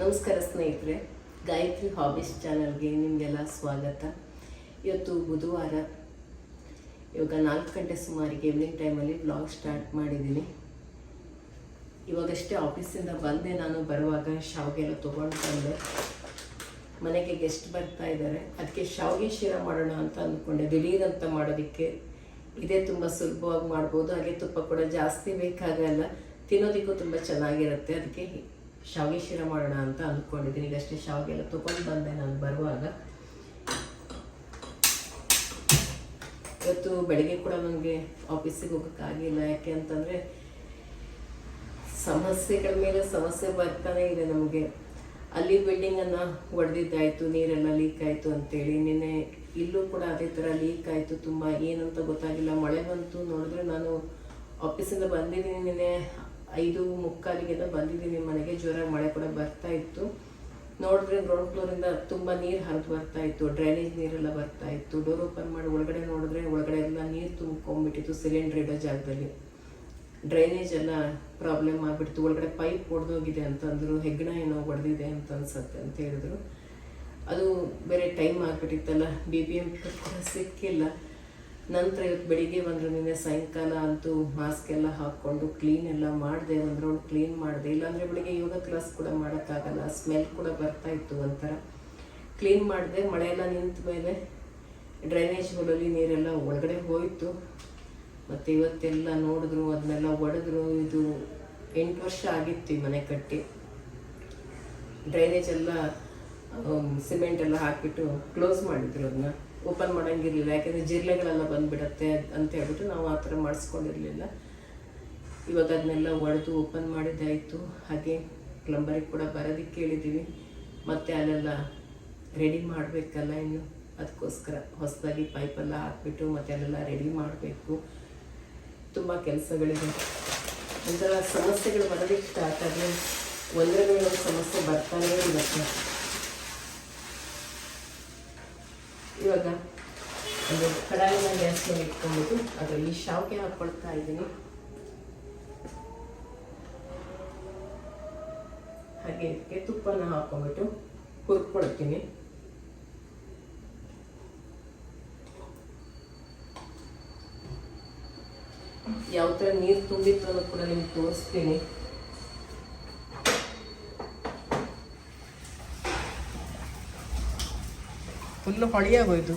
ನಮಸ್ಕಾರ ಸ್ನೇಹಿತರೆ, ಗಾಯತ್ರಿ ಹಾಬೀಸ್ ಚಾನಲ್ಗೆ ನಿಮಗೆಲ್ಲ ಸ್ವಾಗತ. ಇವತ್ತು ಬುಧವಾರ, ಇವಾಗ ನಾಲ್ಕು ಗಂಟೆ ಸುಮಾರಿಗೆ ಈವ್ನಿಂಗ್ ಟೈಮಲ್ಲಿ ಬ್ಲಾಗ್ ಸ್ಟಾರ್ಟ್ ಮಾಡಿದ್ದೀನಿ. ಇವಾಗಷ್ಟೇ ಆಫೀಸಿಂದ ಬಂದೆ ನಾನು, ಬರುವಾಗ ಶಾವಿಗೆ ಎಲ್ಲ ತೊಗೊಂಡು ಬಂದೆ ಮನೆಗೆ ಗೆಸ್ಟ್ ಬರ್ತಾ ಇದ್ದಾರೆ. ಅದಕ್ಕೆ ಶಾವಿಗೆ ಶಿರ ಮಾಡೋಣ ಅಂತ ಅಂದ್ಕೊಂಡೆ. ದಿಢೀರಂತ ಮಾಡೋದಕ್ಕೆ ಇದೇ ತುಂಬ ಸುಲಭವಾಗಿ ಮಾಡ್ಬೋದು. ಹಾಗೆ ತುಪ್ಪ ಕೂಡ ಜಾಸ್ತಿ ಬೇಕಾಗಲ್ಲ. ತಿನ್ನೋದಕ್ಕೂ ತುಂಬ ಚೆನ್ನಾಗಿರುತ್ತೆ. ಅದಕ್ಕೆ ಶಾವಿಗೆ ಶಿರ ಮಾಡೋಣ ಅಂತ ಅಂದ್ಕೊಂಡಿದ್ದೀನಿ. ಈಗಷ್ಟೇ ಶಾವಿಗೆ ಎಲ್ಲ ತೊಗೊಂಡು ಬಂದೆ ನಾನು ಬರುವಾಗ. ಇವತ್ತು ಬೆಳಗ್ಗೆ ಕೂಡ ನನಗೆ ಆಫೀಸಿಗೆ ಹೋಗೋಕ್ಕಾಗಿಲ್ಲ ಯಾಕೆ ಅಂತಂದರೆ ಸಮಸ್ಯೆಗಳ ಮೇಲೆ ಸಮಸ್ಯೆ ಬರ್ತಾನೆ ಇದೆ ನಮಗೆ. ಅಲ್ಲಿ ಬಿಲ್ಡಿಂಗನ್ನು ಒಡೆದಿದ್ದಾಯಿತು, ನೀರೆಲ್ಲ ಲೀಕ್ ಆಯಿತು ಅಂತೇಳಿ. ನಿನ್ನೆ ಇಲ್ಲೂ ಕೂಡ ಅದೇ ಥರ ಲೀಕ್ ಆಯಿತು. ತುಂಬ ಏನಂತ ಗೊತ್ತಾಗಿಲ್ಲ. ಮಳೆ ಬಂತು ನೋಡಿದ್ರೆ ನಾನು ಆಫೀಸಿಂದ ಬಂದಿದ್ದೀನಿ ನಿನ್ನೆ ಐದು ಮುಕ್ಕಾಲಿಗೆಲ್ಲ ಬಂದಿದ್ದೀನಿ ಮನೆಗೆ. ಜೋರ ಮಳೆ ಕೂಡ ಬರ್ತಾ ಇತ್ತು. ನೋಡಿದ್ರೆ ಗ್ರೌಂಡ್ ಫ್ಲೋರಿಂದ ತುಂಬ ನೀರು ಹರಿದು ಬರ್ತಾ ಇತ್ತು. ಡ್ರೈನೇಜ್ ನೀರೆಲ್ಲ ಬರ್ತಾ ಇತ್ತು. ಡೋರ್ ಓಪನ್ ಮಾಡಿ ಒಳಗಡೆ ನೋಡಿದ್ರೆ ಒಳಗಡೆ ಎಲ್ಲ ನೀರು ತುಂಬ್ಕೊಂಡ್ಬಿಟ್ಟಿತ್ತು ಸಿಲಿಂಡ್ರ್ ಇಡೋ ಜಾಗದಲ್ಲಿ. ಡ್ರೈನೇಜ್ ಎಲ್ಲ ಪ್ರಾಬ್ಲಮ್ ಆಗಿಬಿಡ್ತು. ಒಳಗಡೆ ಪೈಪ್ ಒಡೆದೋಗಿದೆ ಅಂತಂದ್ರು, ಹೆಗ್ಗಣ ಏನೋ ಒಡೆದಿದೆ ಅಂತ ಅನ್ಸತ್ತೆ ಅಂತ ಹೇಳಿದ್ರು. ಅದು ಬೇರೆ ಟೈಮ್ ಆಗಿಬಿಟ್ಟಿತ್ತಲ್ಲ. ಬಿ ಬಿ ಎಂ ಸಿಕ್ಕಿಲ್ಲ. ನಂತರ ಇವತ್ತು ಬೆಳಿಗ್ಗೆ ಬಂದರು, ನಿನ್ನೆ ಸಾಯಂಕಾಲ ಅಂತೂ ಮಾಸ್ಕ್ ಎಲ್ಲ ಹಾಕ್ಕೊಂಡು ಕ್ಲೀನ್ ಎಲ್ಲ ಮಾಡಿದೆ ಒಂದು ರೌಂಡ್ ಕ್ಲೀನ್ ಮಾಡಿದೆ. ಇಲ್ಲಾಂದರೆ ಬೆಳಿಗ್ಗೆ ಯೋಗ ಕ್ಲಾಸ್ ಕೂಡ ಮಾಡೋಕ್ಕಾಗಲ್ಲ. ಸ್ಮೆಲ್ ಕೂಡ ಬರ್ತಾ ಇತ್ತು ಒಂಥರ. ಕ್ಲೀನ್ ಮಾಡಿದೆ ಮಳೆ ಎಲ್ಲ ನಿಂತ ಮೇಲೆ ಡ್ರೈನೇಜ್ ಹೊಲಲ್ಲಿ ನೀರೆಲ್ಲ ಒಳಗಡೆ ಹೋಯಿತು. ಮತ್ತು ಇವತ್ತೆಲ್ಲ ನೋಡಿದ್ರು ಅದನ್ನೆಲ್ಲ ಒಡೆದ್ರು. ಇದು ಎಂಟು ವರ್ಷ ಆಗಿತ್ತು ಈ ಮನೆ ಕಟ್ಟಿ. ಡ್ರೈನೇಜ್ ಎಲ್ಲ ಸಿಮೆಂಟ್ ಎಲ್ಲ ಹಾಕಿಬಿಟ್ಟು ಕ್ಲೋಸ್ ಮಾಡಿದ್ರು ಅದನ್ನ ಓಪನ್ ಮಾಡೋಂಗಿರಲಿಲ್ಲ. ಯಾಕೆಂದರೆ ಜಿರ್ಲೆಗಳೆಲ್ಲ ಬಂದ್ಬಿಡತ್ತೆ ಅಂತ ಹೇಳ್ಬಿಟ್ಟು ನಾವು ಆ ಥರ ಮಾಡಿಸ್ಕೊಂಡಿರಲಿಲ್ಲ. ಇವಾಗ ಅದನ್ನೆಲ್ಲ ಒಡೆದು ಓಪನ್ ಮಾಡಿದ್ದಾಯಿತು ಹಾಗೆ ಪ್ಲಂಬರಿಗೆ ಕೂಡ ಬರೋದಕ್ಕೆ ಹೇಳಿದ್ದೀವಿ ಮತ್ತು ಅಲ್ಲೆಲ್ಲ ರೆಡಿ ಮಾಡಬೇಕಲ್ಲ ಇನ್ನು. ಅದಕ್ಕೋಸ್ಕರ ಹೊಸದಾಗಿ ಪೈಪೆಲ್ಲ ಹಾಕ್ಬಿಟ್ಟು ಮತ್ತೆ ಅಲ್ಲೆಲ್ಲ ರೆಡಿ ಮಾಡಬೇಕು. ತುಂಬ ಕೆಲಸಗಳಿದೆ. ಒಂಥರ ಸಮಸ್ಯೆಗಳು ಬರೋದಕ್ಕೆ ಸ್ಟಾರ್ಟ್ ಆದರೆ ಒಂದರ ಒಂದು ಸಮಸ್ಯೆ ಬರ್ತಾನೇ ಇರುತ್ತೆ. ಇವಾಗ ಒಂದು ಕಡಾಯಿನ ಗ್ಯಾಸ್ ಮೇಲೆ ಇಟ್ಕೊಂಡ್ಬಿಟ್ಟು ಅದರಲ್ಲಿ ಶಾವಿಗೆ ಹಾಕ್ಕೊಳ್ತಾ ಇದ್ದೀನಿ. ಹಾಗೆ ಇದಕ್ಕೆ ತುಪ್ಪನ ಹಾಕೊಂಡ್ಬಿಟ್ಟು ಹುರ್ಕೊಳ್ತೀನಿ. ಯಾವ ಥರ ನೀರು ತುಂಬಿತ್ತು ಅನ್ನೋದು ಕೂಡ ನಿಮ್ಗೆ ತೋರಿಸ್ತೀನಿ. ಫುಲ್ಲು ಹೊಳೆಯಾಗೋಯ್ತು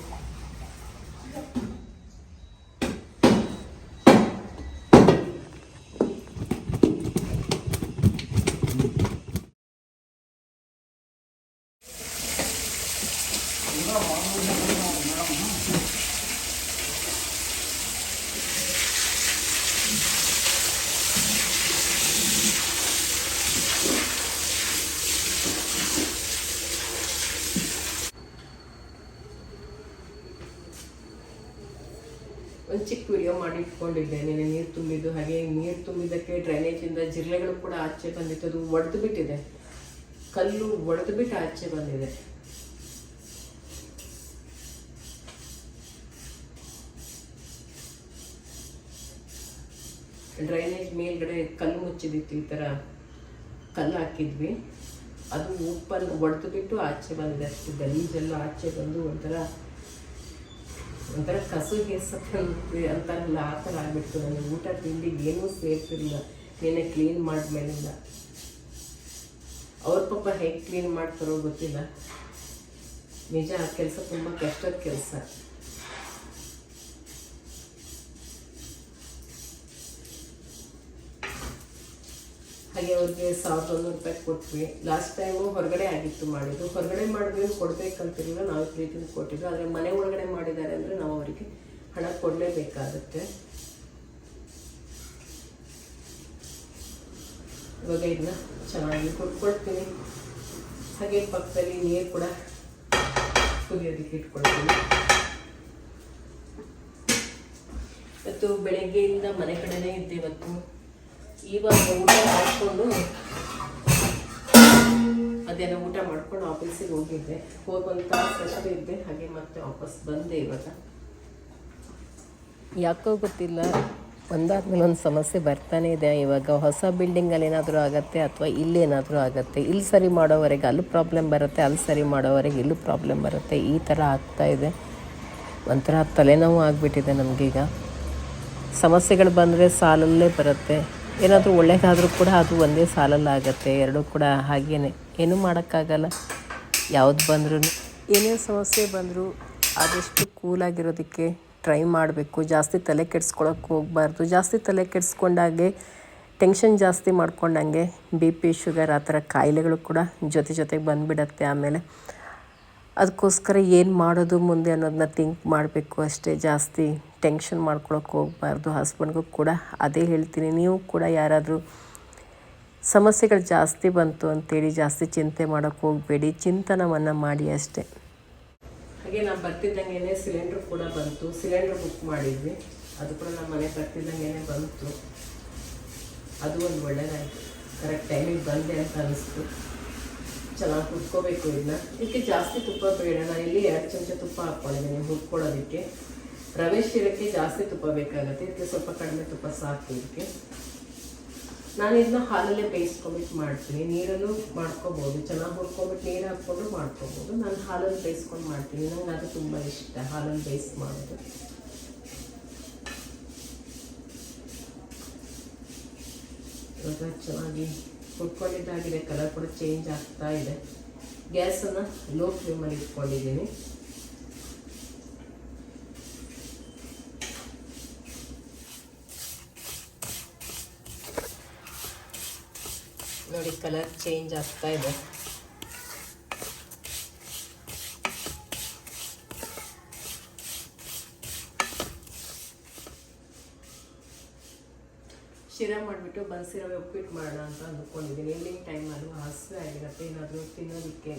ಚಿಕ್ಕ ವಿಡಿಯೋ ಮಾಡಿ ಇಟ್ಕೊಂಡಿದ್ದೆ ನೆನೆ ನೀರು ತುಂಬಿದ್ದು ಹಾಗೆ, ನೀರು ತುಂಬಿದ್ದಕ್ಕೆ ಡ್ರೈನೇಜಿಂದ ಜಿರಳೆಗಳು ಕೂಡ ಆಚೆ ಬಂದಿತ್ತು. ಅದು ಒಡೆದು ಬಿಟ್ಟಿದೆ. ಕಲ್ಲು ಒಡೆದು ಬಿಟ್ಟು ಆಚೆ ಬಂದಿದೆ. ಡ್ರೈನೇಜ್ ಮೇಲ್ಗಡೆ ಕಲ್ಲು ಮುಚ್ಚಿದಿತ್ತು ಈ ಥರ ಕಲ್ಲು ಹಾಕಿದ್ವಿ. ಅದು ಓಪನ್ ಒಡೆದು ಬಿಟ್ಟು ಆಚೆ ಬಂದಿದೆ. ಅಷ್ಟು ಗಲೀಜೆಲ್ಲ ಆಚೆ ಬಂದು ಒಂಥರ ಒಂಥರ ಕಸು ಸತ್ತಿ ಅಂತಾರಲ್ಲ ಆ ಥರ ಆಗಿಬಿಡ್ತು. ನನಗೆ ಊಟ ತಿಂಡಿ ಏನೂ ಸೇರ್ತಿರಲಿಲ್ಲ ಏನೇ ಕ್ಲೀನ್ ಮಾಡಿದ್ಮೇಲಿಂದ. ಅವ್ರ ಪಾಪ ಹೇಗೆ ಕ್ಲೀನ್ ಮಾಡ್ತಾರೋ ಗೊತ್ತಿಲ್ಲ. ನಿಜ, ಆ ಕೆಲಸ ತುಂಬ ಕಷ್ಟದ ಕೆಲಸ. ಹಾಗೆ ಅವ್ರಿಗೆ ಸಾವಿರದ ಒಂದೂರು ರೂಪಾಯಿ ಕೊಟ್ವಿ. ಲಾಸ್ಟ್ ಟೈಮು ಹೊರಗಡೆ ಆಗಿತ್ತು ಮಾಡಿದ್ದು. ಹೊರಗಡೆ ಮಾಡಿದ್ರೆ ಕೊಡಬೇಕಂತಿರಲಿಲ್ಲ ನಾವು ಪ್ರೀತಿನ ಕೊಟ್ಟಿದ್ದು. ಆದರೆ ಮನೆ ಒಳಗಡೆ ಮಾಡಿದ್ದಾರೆ ಅಂದರೆ ನಾವು ಅವರಿಗೆ ಹಣ ಕೊಡಲೇಬೇಕಾಗುತ್ತೆ. ಇವಾಗ ಇದನ್ನ ಚೆನ್ನಾಗಿ ಕೊಟ್ಕೊಳ್ತೀನಿ ಹಾಗೆ ಪಕ್ಕದಲ್ಲಿ ನೀರು ಕೂಡ ಕುದಿಯೋದಕ್ಕೆ ಇಟ್ಕೊಳ್ತೀನಿ. ಇವತ್ತು ಬೆಳಗ್ಗೆಯಿಂದ ಮನೆ ಕಡೆನೇ ಇದ್ದೆ ಇವತ್ತು. ಇವಾಗ ಊಟ ಮಾಡಿಕೊಂಡು ಮಧ್ಯಾಹ್ನ ಊಟ ಮಾಡ್ಕೊಂಡು ಆಫೀಸಿಗೆ ಹೋಗಿದ್ದೆ. ಹೋಗಿ ಒಂದು ತಾಸು ಅಷ್ಟೇ ಇದ್ದೆ. ಹಾಗೆ ಮತ್ತೆ ವಾಪಸ್ ಬಂದೆ ಇವಾಗ. ಯಾಕೋ ಗೊತ್ತಿಲ್ಲ. ಒಂದಾದ್ಮೇಲೆ ಒಂದು ಸಮಸ್ಯೆ ಬರ್ತಾನೆ ಇದೆ. ಇವಾಗ ಹೊಸ ಬಿಲ್ಡಿಂಗಲ್ಲಿ ಏನಾದರೂ ಆಗುತ್ತೆ ಅಥವಾ ಇಲ್ಲಿ ಏನಾದರೂ ಆಗುತ್ತೆ? ಇಲ್ಲಿ ಸರಿ ಮಾಡೋವರೆಗೆ ಅಲ್ಲಿ ಪ್ರಾಬ್ಲಮ್ ಬರುತ್ತೆ, ಅಲ್ಲಿ ಸರಿ ಮಾಡೋವರೆಗೆ ಇಲ್ಲೂ ಪ್ರಾಬ್ಲಮ್ ಬರುತ್ತೆ. ಈ ಥರ ಆಗ್ತಾ ಇದೆ. ಒಂಥರ ತಲೆನೋವು ಆಗಿಬಿಟ್ಟಿದೆ ನಮಗೀಗ. ಸಮಸ್ಯೆಗಳು ಬಂದರೆ ಸಾಲಲ್ಲೇ ಬರುತ್ತೆ. ಏನಾದರೂ ಒಳ್ಳೆಯದಾದರೂ ಕೂಡ ಅದು ಒಂದೇ ಸಾಲಲ್ಲಾಗತ್ತೆ ಎರಡೂ ಕೂಡ ಹಾಗೇನೆ. ಏನೂ ಮಾಡೋಕ್ಕಾಗಲ್ಲ. ಯಾವ್ದು ಬಂದ್ರೂ. ಏನೇ ಸಮಸ್ಯೆ ಬಂದರೂ ಆದಷ್ಟು ಕೂಲಾಗಿರೋದಕ್ಕೆ ಟ್ರೈ ಮಾಡಬೇಕು. ಜಾಸ್ತಿ ತಲೆ ಕೆಡಿಸ್ಕೊಳಕ್ಕೆ ಹೋಗಬಾರ್ದು. ಜಾಸ್ತಿ ತಲೆ ಕೆಡಿಸ್ಕೊಂಡಾಗೆ ಟೆನ್ಷನ್ ಜಾಸ್ತಿ ಮಾಡ್ಕೊಂಡಂಗೆ ಬಿ ಪಿ ಶುಗರ್ ಆ ಥರ ಕಾಯಿಲೆಗಳು ಕೂಡ ಜೊತೆ ಜೊತೆಗೆ ಬಂದುಬಿಡತ್ತೆ ಆಮೇಲೆ. ಅದಕ್ಕೋಸ್ಕರ ಏನು ಮಾಡೋದು ಮುಂದೆ ಅನ್ನೋದನ್ನ ಥಿಂಕ್ ಮಾಡಬೇಕು ಅಷ್ಟೇ ಜಾಸ್ತಿ. ಟೆನ್ಷನ್ ಮಾಡ್ಕೊಳಕ್ಕೆ ಹೋಗಬಾರ್ದು. ಹಸ್ಬೆಂಡ್ಗೂ ಕೂಡ ಅದೇ ಹೇಳ್ತೀನಿ. ನೀವು ಕೂಡ ಯಾರಾದರೂ ಸಮಸ್ಯೆಗಳು ಜಾಸ್ತಿ ಬಂತು ಅಂತೇಳಿ, ಜಾಸ್ತಿ ಚಿಂತೆ ಮಾಡೋಕ್ಕೆ ಹೋಗಬೇಡಿ. ಚಿಂತನವನ್ನು ಮಾಡಿ ಅಷ್ಟೇ. ಹಾಗೆ ನಾವು ಬರ್ತಿದ್ದಂಗೆ ಸಿಲಿಂಡ್ರ್ ಕೂಡ ಬಂತು. ಸಿಲಿಂಡ್ರ್ ಬುಕ್ ಮಾಡಿದ್ವಿ. ಅದು ಕೂಡ ನಮ್ಮ ಮನೆ ಬರ್ತಿದ್ದಂಗೆ ಬಂತು. ಅದು ಒಂದು ಒಳ್ಳೆಯದಾಯಿತು ಕರೆಕ್ಟ್ ಟೈಮಿಗೆ ಬಂದೆ ಅಂತ ಅನಿಸ್ತು. ಚೆನ್ನಾಗಿ ಹುರ್ಕೋಬೇಕು ಇದನ್ನ ಇದಕ್ಕೆ ಜಾಸ್ತಿ ತುಪ್ಪ ಬೇಡ ನಾನು ಇಲ್ಲಿ ಎರಡು ಚಮಚ ತುಪ್ಪ ಹಾಕ್ಕೊಂಡಿದ್ದೀನಿ ಹುರ್ಕೊಳ್ಳೋದಕ್ಕೆ. ರವೆ ಶಿರಕ್ಕೆ ಜಾಸ್ತಿ ತುಪ್ಪ ಬೇಕಾಗುತ್ತೆ. ಇದಕ್ಕೆ ಸ್ವಲ್ಪ ಕಡಿಮೆ ತುಪ್ಪ ಸಾಕು ಇದಕ್ಕೆ. ನಾನು ಇದನ್ನ ಹಾಲಲ್ಲೇ ಬೇಯಿಸ್ಕೊಂಬಿಟ್ಟು ಮಾಡ್ತೀನಿ. ನೀರಲ್ಲೂ ಮಾಡ್ಕೋಬೋದು. ಚೆನ್ನಾಗಿ ಹುರ್ಕೊಂಬಿಟ್ಟು ನೀರು ಹಾಕ್ಕೊಂಡು ಮಾಡ್ಕೋಬೋದು. ನಾನು ಹಾಲಲ್ಲಿ ಬೇಯಿಸ್ಕೊಂಡು ಮಾಡ್ತೀನಿ. ನನಗೆ ಅದು ತುಂಬ ಇಷ್ಟ, ಹಾಲಲ್ಲಿ ಬೇಯಿಸಿ ಮಾಡೋದು. ಇವಾಗ ಚೆನ್ನಾಗಿ ಹುಡ್ಕೊಂಡಿದ್ದಾಗಿದೆ ಕಲರ್ ಕೂಡ ಚೇಂಜ್ ಆಗ್ತಾ ಇದೆ. ಗ್ಯಾಸನ್ನು ಲೋ ಫ್ಲೇಮಲ್ಲಿ ಇಟ್ಕೊಂಡಿದ್ದೀನಿ ನೋಡಿ ಕಲರ್ ಚೇಂಜ್ ಆಗ್ತಾ ಇದೆ. ಶಿರಾ ಮಾಡಿಬಿಟ್ಟು ಬನ್ಸಿರೋ ಉಪ್ಪಿಟ್ಟು ಮಾಡೋಣ ಅಂತ ಅಂದ್ಕೊಂಡಿದ್ದೀನಿ. ಈವ್ನಿಂಗ್ ಟೈಮಲ್ಲೂ ಹಸಿವೆ ಆಗಿರುತ್ತೆ. ಏನಾದರೂ ತಿನ್ನೋದಕ್ಕೆ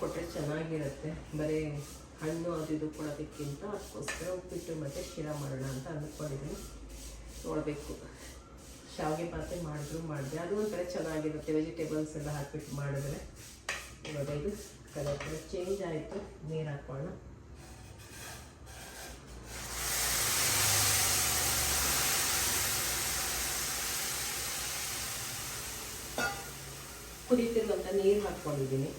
ಕೊಟ್ಟರೆ ಚೆನ್ನಾಗಿರುತ್ತೆ. ಬರೀ ಹಣ್ಣು ಅದು ಇದು ಕೊಡೋದಕ್ಕಿಂತ ಅದಕ್ಕೋಸ್ಕರ ಉಪ್ಪಿಟ್ಟು ಮತ್ತು ಶಿರಾ ಮಾಡೋಣ ಅಂತ ಅಂದ್ಕೊಂಡಿದ್ದೀನಿ. ನೋಡಬೇಕು. ಶಾವಿಗೆ ಪಾತ್ರೆ ಮಾಡಿದ್ರು, ಮಾಡಿದೆ. ಅದು ಒಂಥರ ಚೆನ್ನಾಗಿರುತ್ತೆ. ವೆಜಿಟೇಬಲ್ಸ್ ಎಲ್ಲ ಹಾಕ್ಬಿಟ್ಟು ಮಾಡಿದ್ರೆ. ಇವಾಗ ಇದು ಕಲರ್ ಚೇಂಜ್ ಆಯಿತು. ನೀರು ಹಾಕೋಣ. ಕುದೀತಿರುವಂಥ ನೀರು ಹಾಕ್ಕೊಂಡಿದ್ದೀನಿ.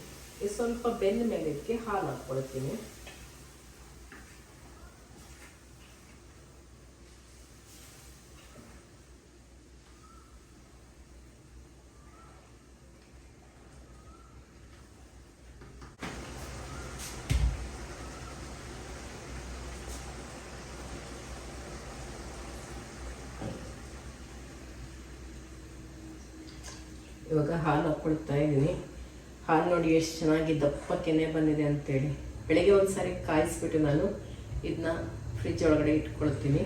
ಸ್ವಲ್ಪ ಬೆಂದ ಮೇಲೆ ಇದಕ್ಕೆ ಹಾಲು ಹಾಕ್ಕೊಳ್ತೀನಿ. ಇವಾಗ ಹಾಲು ಹಾಕ್ಕೊಳ್ತಾ ಇದ್ದೀನಿ. ಹಾಲು ನೋಡಿ ಎಷ್ಟು ಚೆನ್ನಾಗಿ ದಪ್ಪ ಕೆನೆ ಬಂದಿದೆ ಅಂತೇಳಿ. ಬೆಳಗ್ಗೆ ಒಂದು ಸಾರಿ ಕಾಯಿಸ್ಬಿಟ್ಟು ನಾನು ಇದನ್ನ ಫ್ರಿಜ್ ಒಳಗಡೆ ಇಟ್ಕೊಳ್ತೀನಿ.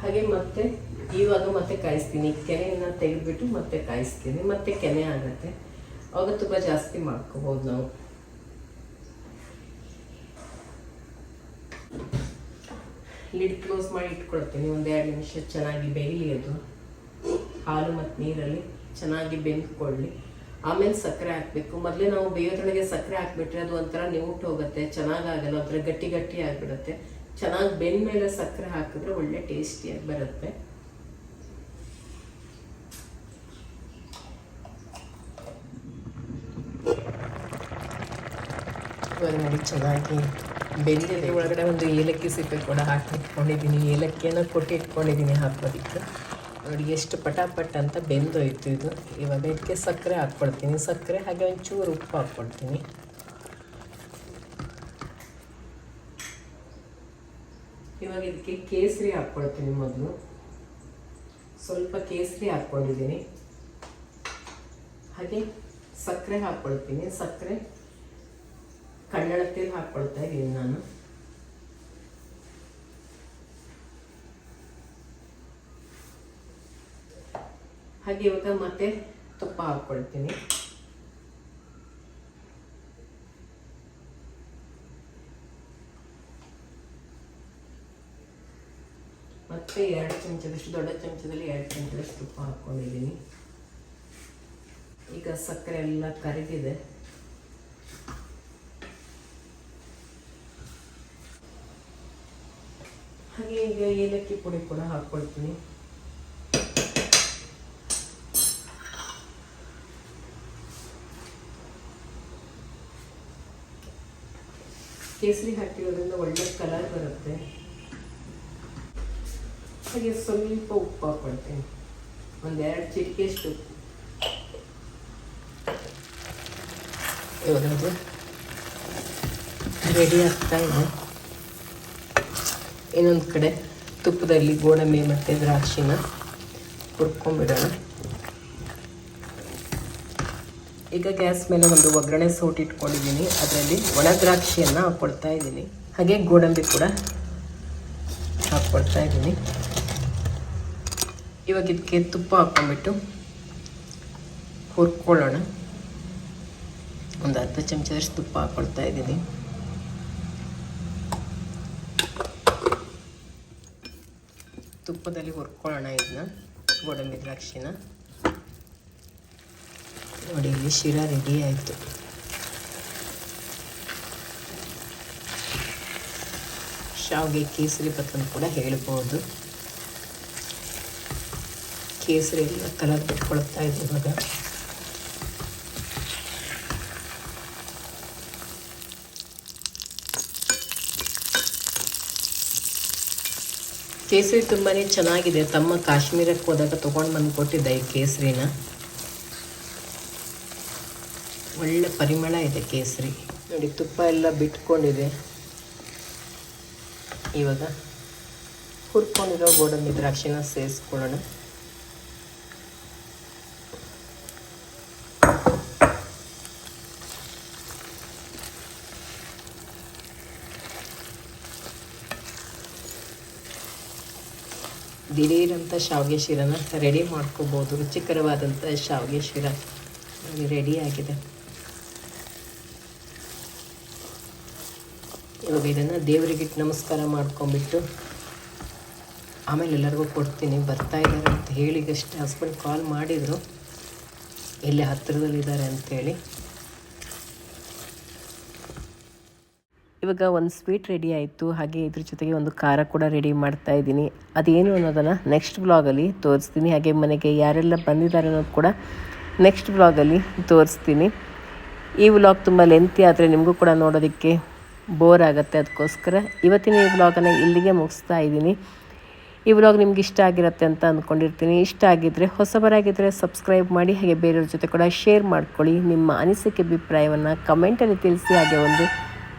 ಹಾಗೆ ಮತ್ತೆ ಇವಾಗ ಮತ್ತೆ ಕಾಯಿಸ್ತೀನಿ. ಕೆನೆಯನ್ನು ತೆಗೆದ್ಬಿಟ್ಟು ಮತ್ತೆ ಕಾಯಿಸ್ತೀನಿ. ಮತ್ತೆ ಕೆನೆ ಆಗುತ್ತೆ. ಅವಾಗ ತುಂಬ ಜಾಸ್ತಿ ಮಾಡ್ಕೋಬೋದು ನಾವು. ಲಿಡ್ ಕ್ಲೋಸ್ ಮಾಡಿ ಇಟ್ಕೊಳ್ತೀನಿ. ಒಂದೆರಡು ನಿಮಿಷ ಚೆನ್ನಾಗಿ ಅದು. ಹಾಲು ಮತ್ತು ನೀರಲ್ಲಿ ಚೆನ್ನಾಗಿ ಬೆಂದ್ಕೊಳ್ಳಿ. ಆಮೇಲೆ ಸಕ್ಕರೆ ಹಾಕಬೇಕು. ಮೊದಲೇ ನಾವು ಬೇಯೋದ್ರೊಳಗೆ ಸಕ್ಕರೆ ಹಾಕ್ಬಿಟ್ರೆ ಅದು ಒಂಥರ ನಿವುಟ್ಟು ಹೋಗುತ್ತೆ, ಚೆನ್ನಾಗಾಗಲ್ಲ, ಒಂಥರ ಗಟ್ಟಿ ಗಟ್ಟಿ ಆಗಿಬಿಡುತ್ತೆ. ಚೆನ್ನಾಗಿ ಬೆಂದ ಮೇಲೆ ಸಕ್ಕರೆ ಹಾಕಿದ್ರೆ ಒಳ್ಳೆ ಟೇಸ್ಟಿಯಾಗಿ ಬರುತ್ತೆ. ನೋಡಿ, ಚೆನ್ನಾಗಿ ಬೆಂದಿದೆ. ಒಳಗಡೆ ಒಂದು ಏಲಕ್ಕಿ ಸಿಪ್ಪೆ ಕೂಡ ಹಾಕಿ ಇಟ್ಕೊಂಡಿದ್ದೀನಿ. ಏಲಕ್ಕಿಯನ್ನು ಕೊಟ್ಟಿಟ್ಕೊಂಡಿದ್ದೀನಿ ಹಾಕೋದಕ್ಕೆ ನೋಡಿ, ಎಷ್ಟು ಪಟಾಪಟ್ ಅಂತ ಬೆಂದೋಯ್ತು ಇದು. ಇವಾಗ ಇದಕ್ಕೆ ಸಕ್ಕರೆ ಹಾಕ್ಕೊಡ್ತೀನಿ. ಸಕ್ಕರೆ ಹಾಗೆ ಒಂಚೂರು ಉಪ್ಪು ಹಾಕ್ಕೊಡ್ತೀನಿ. ಇವಾಗ ಇದಕ್ಕೆ ಕೇಸರಿ ಹಾಕ್ಕೊಳ್ತೀನಿ ಮೊದಲು. ಸ್ವಲ್ಪ ಕೇಸರಿ ಹಾಕ್ಕೊಂಡಿದ್ದೀನಿ. ಹಾಗೆ ಸಕ್ಕರೆ ಹಾಕ್ಕೊಳ್ತೀನಿ ಸಕ್ಕರೆ ಕಣ್ಣಳ ಹಾಕ್ಕೊಳ್ತಾ ಇದ್ದೀನಿ ನಾನು. ಹಾಗೆ ಇವಾಗ ಮತ್ತೆ ತುಪ್ಪ ಹಾಕ್ಕೊಳ್ತೀನಿ ಮತ್ತೆ ಎರಡು ಚಮಚದಷ್ಟು, ದೊಡ್ಡ ಚಮಚದಲ್ಲಿ ಎರಡು ಚಮಚದಷ್ಟು ತುಪ್ಪ ಹಾಕ್ಕೊಂಡಿದ್ದೀನಿ ಈಗ ಸಕ್ಕರೆ ಎಲ್ಲ ಕರಗಿದೆ ಹಾಗೆ ಈಗ ಏಲಕ್ಕಿ ಪುಡಿ ಕೂಡ ಹಾಕ್ಕೊಳ್ತೀನಿ ಕೇಸರಿ ಹಾಕಿರೋದ್ರಿಂದ ಒಳ್ಳೆ ಕಲರ್ ಬರುತ್ತೆ. ಹಾಗೆ ಸ್ವಲ್ಪ ಉಪ್ಪು ಹಾಕ್ಕೊಳ್ತೀನಿ. ಒಂದೆರಡು ಚಿಟಿಕೆಷ್ಟು ಉಪ್ಪು. ಇವಾಗ ರೆಡಿ ಆಗ್ತಾ ಇದೆ. ಇನ್ನೊಂದು ಕಡೆ ತುಪ್ಪದಲ್ಲಿ ಗೋಡಂಬಿ ಮತ್ತು ದ್ರಾಕ್ಷಿನ ಹುರ್ಕೊಂಡ್ಬಿಡೋಣ. ಈಗ ಗ್ಯಾಸ್ ಮೇಲೆ ಒಂದು ಒಗ್ಗರಣೆ ಸೌಟ್ ಇಟ್ಕೊಂಡಿದ್ದೀನಿ. ಅದರಲ್ಲಿ ಒಣ ದ್ರಾಕ್ಷಿಯನ್ನು ಹಾಕ್ಕೊಳ್ತಾ ಇದ್ದೀನಿ. ಹಾಗೆ ಗೋಡಂಬಿ ಕೂಡ ಹಾಕ್ಕೊಳ್ತಾ ಇದ್ದೀನಿ. ಇವಾಗ ಇದಕ್ಕೆ ತುಪ್ಪ ಹಾಕ್ಕೊಂಡ್ಬಿಟ್ಟು ಹುರ್ಕೊಳ್ಳೋಣ. ಒಂದು ಅರ್ಧ ಚಮಚದಷ್ಟು ತುಪ್ಪ ಹಾಕ್ಕೊಳ್ತಾ ಇದ್ದೀನಿ. ತುಪ್ಪದಲ್ಲಿ ಹುರ್ಕೊಳ್ಳೋಣ ಇದನ್ನ, ಗೋಡಂಬಿ ದ್ರಾಕ್ಷಿನ. ನೋಡಿ ಇಲ್ಲಿ ಶಿರಾ ರೆಡಿ ಆಯಿತು. ಶಾವಿಗೆ ಕೇಸರಿ ಅಂತ ಕೂಡ ಹೇಳ್ಬೋದು. ಕೇಸರಿ ಎಲ್ಲ ಕಲರ್ ಬಿಟ್ಕೊಳ್ತಾ ಇದೆ ಇವಾಗ. ಕೇಸರಿ ತುಂಬಾ ಚೆನ್ನಾಗಿದೆ. ತಮ್ಮ ಕಾಶ್ಮೀರಕ್ಕೆ ಹೋದಾಗ ತೊಗೊಂಡು ಬಂದು ಕೊಟ್ಟಿದ್ದ ಈ ಕೇಸರಿನ. ಒಳ್ಳೆ ಪರಿಮಳ ಇದೆ ಕೇಸರಿ. ನೋಡಿ, ತುಪ್ಪ ಎಲ್ಲ ಬಿಟ್ಕೊಂಡಿದೆ. ಇವಾಗ ಹುರ್ಕೊಂಡಿರೋ ಗೋಡಂಬಿ ದ್ರಾಕ್ಷಿನ ಸೇರಿಸ್ಕೊಳ್ಳೋಣ. ದಿಢೀರಂಥ ಶಾವಿಗೆ ಶಿರನ ರೆಡಿ ಮಾಡ್ಕೋಬೋದು. ರುಚಿಕರವಾದಂಥ ಶಾವಿಗೆ ಶಿರ. ರೆಡಿ ಆಗಿದೆ. ಇವಾಗ ಇದನ್ನು ದೇವರಿಗಿಟ್ಟು ನಮಸ್ಕಾರ ಮಾಡ್ಕೊಂಬಿಟ್ಟು ಆಮೇಲೆ ಎಲ್ಲರಿಗೂ ಕೊಡ್ತೀನಿ. ಬರ್ತಾ ಇದ್ದಾರೆ ಅಂತ ಹೇಳಿಗಷ್ಟೇ ಹಸ್ಬೆಂಡ್ ಕಾಲ್ ಮಾಡಿದರು. ಇಲ್ಲೇ ಹತ್ತಿರದಲ್ಲಿದ್ದಾರೆ ಅಂಥೇಳಿ ಇವಾಗ ಒಂದು ಸ್ವೀಟ್ ರೆಡಿ ಆಯಿತು. ಹಾಗೆ ಇದ್ರ ಜೊತೆಗೆ ಒಂದು ಖಾರ ಕೂಡ ರೆಡಿ ಮಾಡ್ತಾ ಇದ್ದೀನಿ. ಅದೇನು ಅನ್ನೋದನ್ನು ನೆಕ್ಸ್ಟ್ ಬ್ಲಾಗಲ್ಲಿ ತೋರಿಸ್ತೀನಿ. ಹಾಗೆ ಮನೆಗೆ ಯಾರೆಲ್ಲ ಬಂದಿದ್ದಾರೆ ಅನ್ನೋದು ಕೂಡ ನೆಕ್ಸ್ಟ್ ಬ್ಲಾಗಲ್ಲಿ ತೋರಿಸ್ತೀನಿ. ಈ ವ್ಲಾಗ್ ತುಂಬ ಲೆಂತಿ ಆದರೆ ನಿಮಗೂ ಕೂಡ ನೋಡೋದಕ್ಕೆ ಬೋರ್ ಆಗುತ್ತೆ ಅದಕ್ಕೋಸ್ಕರ. ಇವತ್ತಿನ ಈ ವ್ಲಾಗನ್ನು ಇಲ್ಲಿಗೆ ಮುಗಿಸ್ತಾ ಇದ್ದೀನಿ. ಈ ವ್ಲಾಗ್ ನಿಮ್ಗೆ ಇಷ್ಟ ಆಗಿರುತ್ತೆ ಅಂತ ಅಂದ್ಕೊಂಡಿರ್ತೀನಿ. ಇಷ್ಟ ಆಗಿದ್ದರೆ ಹೊಸಬರಾಗಿದ್ದರೆ ಸಬ್ಸ್ಕ್ರೈಬ್ ಮಾಡಿ, ಹಾಗೆ ಬೇರೆಯವ್ರ ಜೊತೆ ಕೂಡ ಶೇರ್ ಮಾಡ್ಕೊಳ್ಳಿ. ನಿಮ್ಮ ಅನಿಸಿಕೆ, ಅಭಿಪ್ರಾಯವನ್ನು ಕಮೆಂಟಲ್ಲಿ ತಿಳಿಸಿ, ಹಾಗೆ ಒಂದು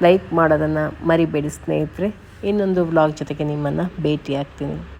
ಲೈಕ್ ಮಾಡೋದನ್ನು ಮರಿಬೇಡಿ ಸ್ನೇಹಿತರೆ. ಇನ್ನೊಂದು ವ್ಲಾಗ್ ಜೊತೆಗೆ ನಿಮ್ಮನ್ನು ಭೇಟಿ ಆಗ್ತೀನಿ